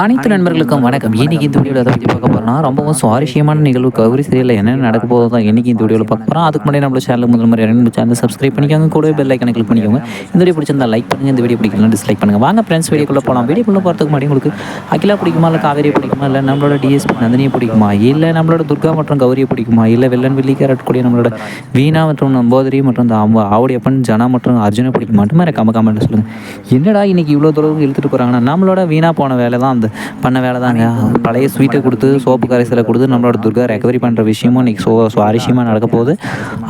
அனைத்து நண்பர்களுக்கும் வணக்கம். இன்னைக்கு இந்த வீடியோவில் அதை பற்றி பார்க்க போகிறோம்னா ரொம்பவும் சுவாரஸ்யமான நிகழ்வு கௌரி சீரியலில் என்னென்ன நடக்க போகுதோ தான் இன்னைக்கு இந்த வீடியோவில் பார்க்க போகிறோம் அதுக்கு முன்னாடி நம்ம சேனல் முதல் முறை ரெண்டு சேனல் சப்ஸ்கிரைப் பண்ணிக்கோங்க. கூடவே பெல் ஐக்கனை கிளிக் பண்ணிக்கோங்க. இந்த வீடியோ பிடிச்சிருந்தா லைக் பண்ணுங்க. இந்த வீடியோ பிடிக்கலாம் டிஸ்லைக் பண்ணுங்கள் வாங்க ஃப்ரெண்ட்ஸ் வீடியோக்குள்ளே போகலாம் வீடியோக்குள்ளே போகிறதுக்கு முன்னாடி உங்களுக்கு அகிலா பிடிக்குமா இல்லை காவேரி பிடிக்குமா இல்லை நம்மளோட டிஎஸ்பி நந்தினியை பிடிக்குமா இல்லை நம்மளோட துர்கா மற்றும் கௌரியை பிடிக்குமா இல்லை வெள்ளன் வெள்ளி கேரட் கூடிய நம்மளோட வீணா மற்றும் நம்போதரி மற்றும் இந்த அம்மா ஆவுடையப்பன் ஜனா மற்றும் அர்ஜுனை பிடிக்குமாட்டு மாதிரி கம்ம கமெண்ட் சொல்லுங்கள் என்னடா இன்னைக்கு இவ்வளோ தூரம் இழுத்துட்டு போகிறாங்கன்னா நம்மளோட வீணா போன வேலை தான் அந்த பண்ண வேலை தாங்க. பழைய ஸ்வீட்டை கொடுத்து சோப்பு கரைசலை கொடுத்து நம்மளோட துர்கா ரெக்கவரி பண்ணுற விஷயமும் இன்னைக்கு சோ சுவாரஸ்யமாக நடக்க போகுது.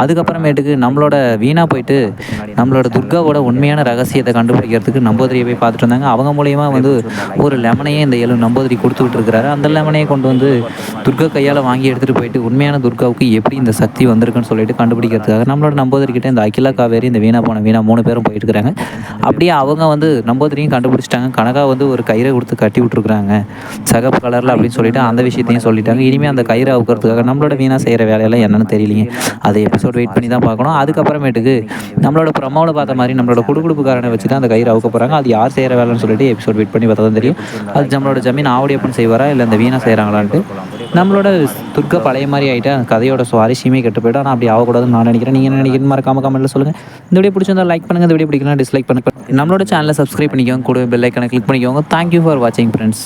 அதுக்கப்புறமேட்டுக்கு நம்மளோட வீணாக போயிட்டு நம்மளோட துர்காவோட உண்மையான ரகசியத்தை கண்டுபிடிக்கிறதுக்கு நம்போதரியை போய் பார்த்துட்டு இருந்தாங்க அவங்க மூலயமா வந்து ஒரு லெமனையே இந்த ஏழு நம்போதரி கொடுத்து விட்டுருக்கிறாரு அந்த லெமனையே கொண்டு வந்து துர்கா கையால் வாங்கி எடுத்துகிட்டு போயிட்டு உண்மையான துர்காவுக்கு எப்படி இந்த சக்தி வந்திருக்குன்னு சொல்லிட்டு கண்டுபிடிக்கிறதுக்காக நம்மளோட நம்போதரி இந்த அகிலா காவேரி இந்த வீணா போன வீணா மூணு பேரும் போயிட்டு இருக்கிறாங்க. அப்படியே அவங்க வந்து நம்போதரியும் கண்டுபிடிச்சிட்டாங்க. கனகா வந்து ஒரு கயிறை கொடுத்து கட்டி விட்டுருக்குறாங்க சகப்பு கலரில் அப்படின்னு சொல்லிட்டு அந்த விஷயத்தையும் சொல்லிட்டாங்க. இனிமேல் அந்த கயிறை அவுக்கிறதுக்காக நம்மளோட வீணாக செய்கிற வேலையெல்லாம் என்னன்னு தெரியலைங்க அதை எபிசோட் வெயிட் பண்ணி தான் பார்க்கணும். அதுக்கப்புறமேட்டுக்கு நம்மளோட ப்ரமோவில் பார்த்த மாதிரி நம்மளோட குடுகுடுப்புக்காரனை வச்சு தான் அந்த கயிறு அவுக்க போகிறாங்க அது யார் செய்கிற வேலைன்னு சொல்லிட்டு எபிசோட் வெயிட் பண்ணி பார்த்தா தான் தெரியும். அது நம்மளோட ஜமீன் ஆவடியப்பன் செய்வாரா? இல்லை இந்த வீணா செய்கிறாங்களான்ட்டு நம்மளோட துர்கா பழைய மாதிரி ஆகிட்டு கதையோட சுவாரஸ்யமே கெட்டு போய்டும். ஆனால் அப்படி ஆகக்கூடாதுன்னு நான் நினைக்கிறேன். நீங்கள் நினைக்கிற நினைக்கிறேன் மறக்காம கமெண்ட்டில் சொல்லுங்கள் இந்த வீடியோ பிடிச்சிருந்தா லைக் பண்ணுங்கள் இந்த வீடியோ பிடிக்கலாம் டிஸ்லைக் பண்ணுங்கள் நம்மளோட சேனலை சப்ஸ்கிரைப் பண்ணிக்கோங்க. கூட பெல் ஐக்கனை கிளிக் பண்ணிக்கோங்க. தேங்க்யூ ஃபார் வாட்சிங் ஃப்ரெண்ட்ஸ்